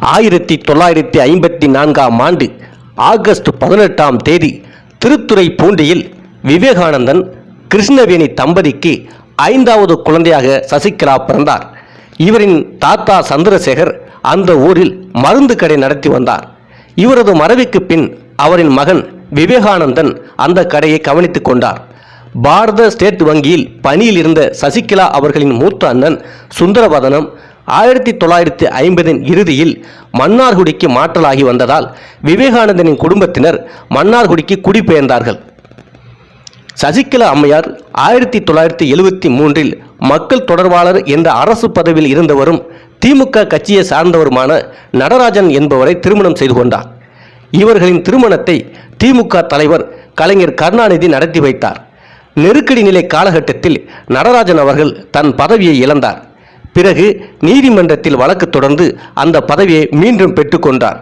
ஆயிரத்தி தொள்ளாயிரத்தி ஐம்பத்தி நான்காம் ஆண்டு ஆகஸ்ட் பதினெட்டாம் தேதி திருத்துறை பூண்டியில் விவேகானந்தன் கிருஷ்ணவேணி தம்பதிக்கு ஐந்தாவது குழந்தையாக சசிகலா பிறந்தார். இவரின் தாத்தா சந்திரசேகர் அந்த ஊரில் மருந்து கடை நடத்தி வந்தார். இவரது மறைவுக்கு பின் அவரின் மகன் விவேகானந்தன் அந்த கடையை கவனித்துக் கொண்டார். பாரத ஸ்டேட் வங்கியில் பணியில் இருந்த சசிகலா அவர்களின் மூத்த அண்ணன் சுந்தரவதனம் ஆயிரத்தி தொள்ளாயிரத்தி ஐம்பதின் இறுதியில் மன்னார்குடிக்கு மாற்றலாகி வந்ததால் விவேகானந்தனின் குடும்பத்தினர் மன்னார்குடிக்கு குடிபெயர்ந்தார்கள். சசிகலா அம்மையார் ஆயிரத்தி தொள்ளாயிரத்தி எழுவத்தி மூன்றில் மக்கள் தொடர்பாளர் என்ற அரசு பதவியில் இருந்தவரும் திமுக கட்சியை சார்ந்தவருமான நடராஜன் என்பவரை திருமணம் செய்து கொண்டார். இவர்களின் திருமணத்தை திமுக தலைவர் கலைஞர் கருணாநிதி நடத்தி வைத்தார். நெருக்கடி நிலை காலகட்டத்தில் நடராஜன் அவர்கள் தன் பதவியை இழந்தார். பிறகு நீதிமன்றத்தில் வழக்கு தொடர்ந்து அந்த பதவியை மீண்டும் பெற்றுக்கொண்டார்